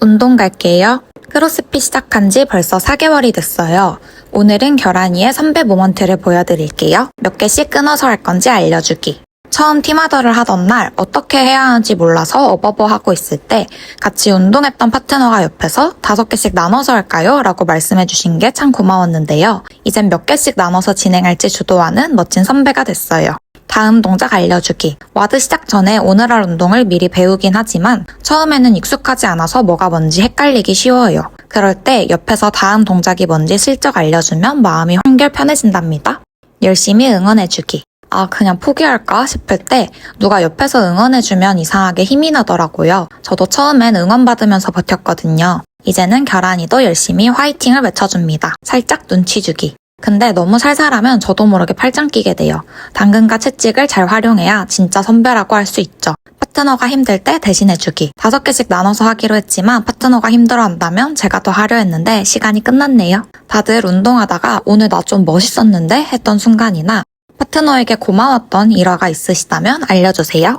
운동 갈게요. 크로스핏 시작한 지 벌써 4개월이 됐어요. 오늘은 결란이의 선배 모먼트를 보여드릴게요. 몇 개씩 끊어서 할 건지 알려주기. 처음 팀하더를 하던 날 어떻게 해야 하는지 몰라서 어버버 하고 있을 때 같이 운동했던 파트너가 옆에서 다섯 개씩 나눠서 할까요? 라고 말씀해 주신 게 참 고마웠는데요. 이젠 몇 개씩 나눠서 진행할지 주도하는 멋진 선배가 됐어요. 다음 동작 알려주기. 와드 시작 전에 오늘 할 운동을 미리 배우긴 하지만 처음에는 익숙하지 않아서 뭐가 뭔지 헷갈리기 쉬워요. 그럴 때 옆에서 다음 동작이 뭔지 슬쩍 알려주면 마음이 한결 편해진답니다. 열심히 응원해주기. 아, 그냥 포기할까 싶을 때 누가 옆에서 응원해주면 이상하게 힘이 나더라고요. 저도 처음엔 응원받으면서 버텼거든요. 이제는 결란이도 열심히 화이팅을 외쳐줍니다. 살짝 눈치 주기. 근데 너무 살살하면 저도 모르게 팔짱 끼게 돼요. 당근과 채찍을 잘 활용해야 진짜 선배라고 할 수 있죠. 파트너가 힘들 때 대신해주기. 다섯 개씩 나눠서 하기로 했지만 파트너가 힘들어한다면 제가 더 하려 했는데 시간이 끝났네요. 다들 운동하다가 오늘 나 좀 멋있었는데 했던 순간이나 파트너에게 고마웠던 일화가 있으시다면 알려주세요.